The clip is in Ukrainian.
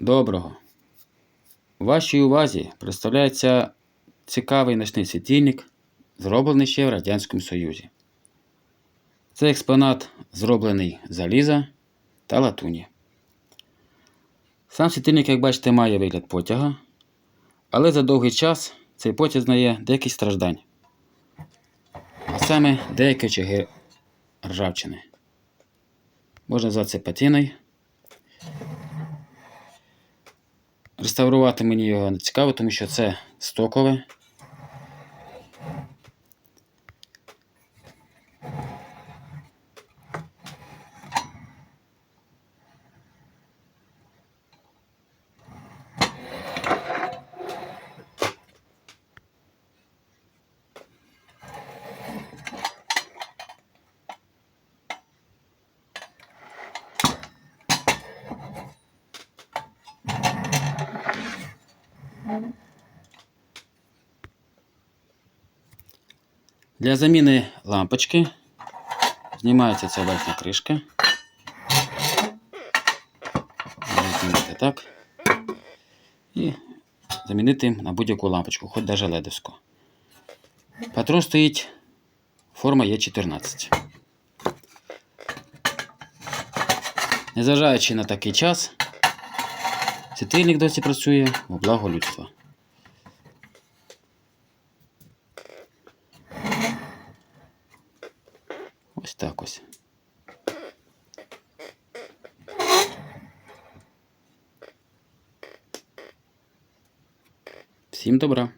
Доброго. Вашій увазі представляється цікавий ночний світильник, зроблений ще в Радянському Союзі. Це експонат, зроблений заліза та латуні. Сам світильник, як бачите, має вигляд потяга, але за довгий час цей потяг знає деяких страждань, а саме деякі очаги ржавчини. Можна назвати це патіною. Реставрувати мені його не цікаво, тому що це стокове. Для заміни лампочки знімається ця верхня кришка. Знімати так. І замінити на будь-яку лампочку, хоч навіть ледовську. Патрон стоїть, форма Е14. Незважаючи на такий час, світильник досі працює на благо людства. Ось так ось. Всім добра.